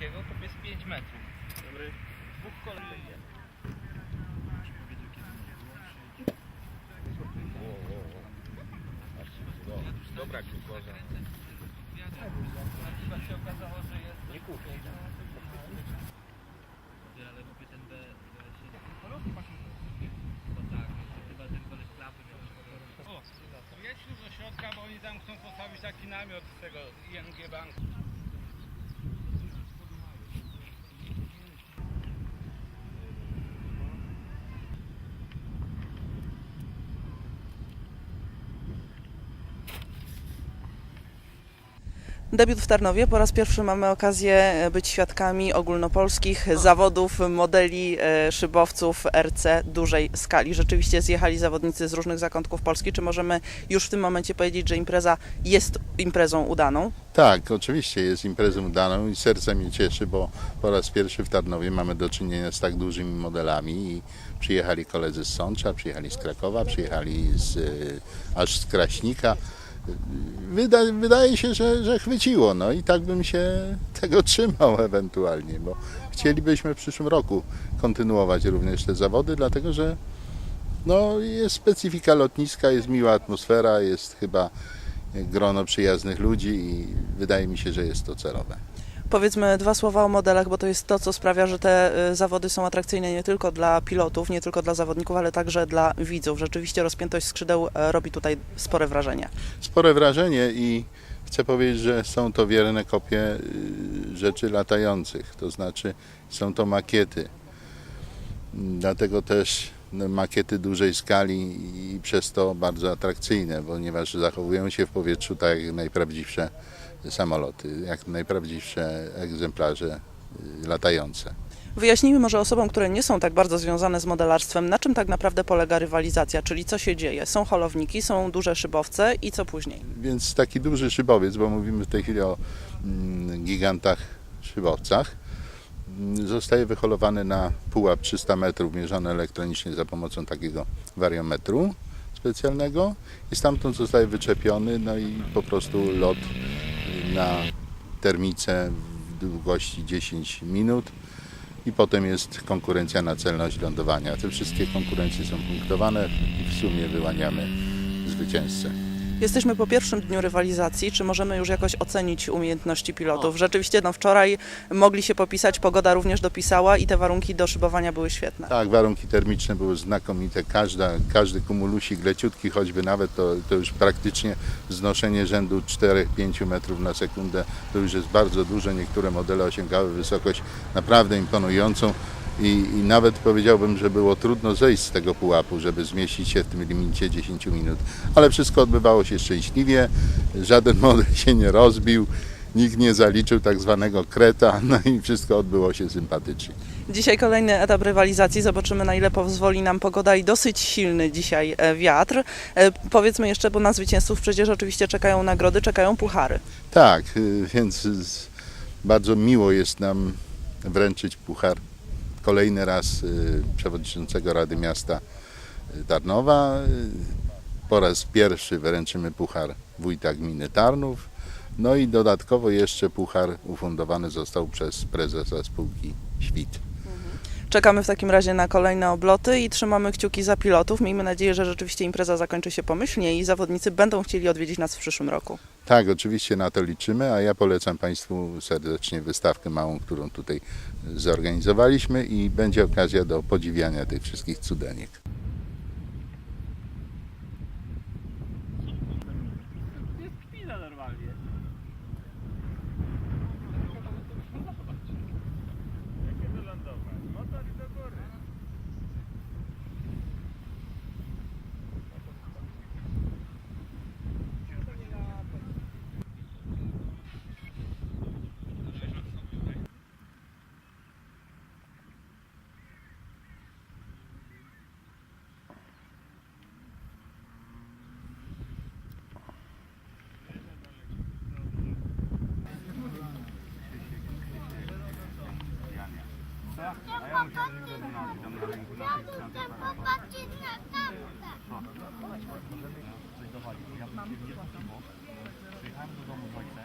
5 metrów. Dobry. Dwóch kolei. Dobra glukoza. Na się okazało, że jest... Nie kupię. Ale mówię ten B... Bo tak, to chyba ten koleś klapy miał. O, jedź tu do środka, bo oni tam chcą postawić taki namiot z tego ING Banku. Debiut w Tarnowie. Po raz pierwszy mamy okazję e, być świadkami ogólnopolskich zawodów modeli e, szybowców RC dużej skali. Rzeczywiście zjechali zawodnicy z różnych zakątków Polski. Czy możemy już w tym momencie powiedzieć, że impreza jest imprezą udaną? Tak, oczywiście jest imprezą udaną i serce mnie cieszy, bo po raz pierwszy w Tarnowie mamy do czynienia z tak dużymi modelami i przyjechali koledzy z Sącza, przyjechali z Krakowa, przyjechali z, y, aż z Kraśnika. Wyda, wydaje się, że, że chwyciło, no i tak bym się tego trzymał ewentualnie, bo chcielibyśmy w przyszłym roku kontynuować również te zawody, dlatego że no, jest specyfika lotniska, jest miła atmosfera, jest chyba grono przyjaznych ludzi i wydaje mi się, że jest to celowe. Powiedzmy dwa słowa o modelach, bo to jest to, co sprawia, że te e, zawody są atrakcyjne nie tylko dla pilotów, nie tylko dla zawodników, ale także dla widzów. Rzeczywiście rozpiętość skrzydeł e, robi tutaj spore wrażenie. Spore wrażenie i chcę powiedzieć, że są to wierne kopie y, rzeczy latających, to znaczy są to makiety. Dlatego też no, makiety dużej skali i przez to bardzo atrakcyjne, ponieważ zachowują się w powietrzu tak jak najprawdziwsze samoloty, jak najprawdziwsze egzemplarze y, latające. Wyjaśnijmy może osobom, które nie są tak bardzo związane z modelarstwem, na czym tak naprawdę polega rywalizacja, czyli co się dzieje. Są holowniki, są duże szybowce i co później. Więc taki duży szybowiec, bo mówimy w tej chwili o mm, gigantach szybowcach, mm, zostaje wyholowany na pułap 300 metrów, mierzony elektronicznie za pomocą takiego wariometru specjalnego i stamtąd zostaje wyczepiony, no i po prostu lot na termicę w długości 10 minut i potem jest konkurencja na celność lądowania. Te wszystkie konkurencje są punktowane i w sumie wyłaniamy zwycięzcę. Jesteśmy po pierwszym dniu rywalizacji. Czy możemy już jakoś ocenić umiejętności pilotów? Rzeczywiście, no wczoraj mogli się popisać, pogoda również dopisała i te warunki do szybowania były świetne. Tak, warunki termiczne były znakomite. Każda, każdy kumulusik leciutki, choćby nawet to, to już praktycznie wznoszenie rzędu 4-5 metrów na sekundę, to już jest bardzo duże. Niektóre modele osiągały wysokość naprawdę imponującą i, i nawet powiedziałbym, że było trudno zejść z tego pułapu, żeby zmieścić się w tym limicie 10 minut. Ale wszystko odbywało się szczęśliwie, żaden model się nie rozbił. Nikt nie zaliczył tak zwanego kreta, no i wszystko odbyło się sympatycznie. Dzisiaj kolejny etap rywalizacji. Zobaczymy, na ile pozwoli nam pogoda i dosyć silny dzisiaj e, wiatr. E, Powiedzmy jeszcze, bo na zwycięzców przecież oczywiście czekają nagrody, czekają puchary. Tak, y, więc bardzo miło jest nam wręczyć puchar kolejny raz y, przewodniczącego Rady Miasta y, Tarnowa. Y, Po raz pierwszy wręczymy puchar wójta gminy Tarnów. No i dodatkowo jeszcze puchar ufundowany został przez prezesa spółki Świt. Czekamy w takim razie na kolejne obloty i trzymamy kciuki za pilotów. Miejmy nadzieję, że rzeczywiście impreza zakończy się pomyślnie i zawodnicy będą chcieli odwiedzić nas w przyszłym roku. Tak, oczywiście na to liczymy, a ja polecam Państwu serdecznie wystawkę małą, którą tutaj zorganizowaliśmy i będzie okazja do podziwiania tych wszystkich cudeniek. Popatrzeć na tamte. Przyjechałem do domu z ojcem,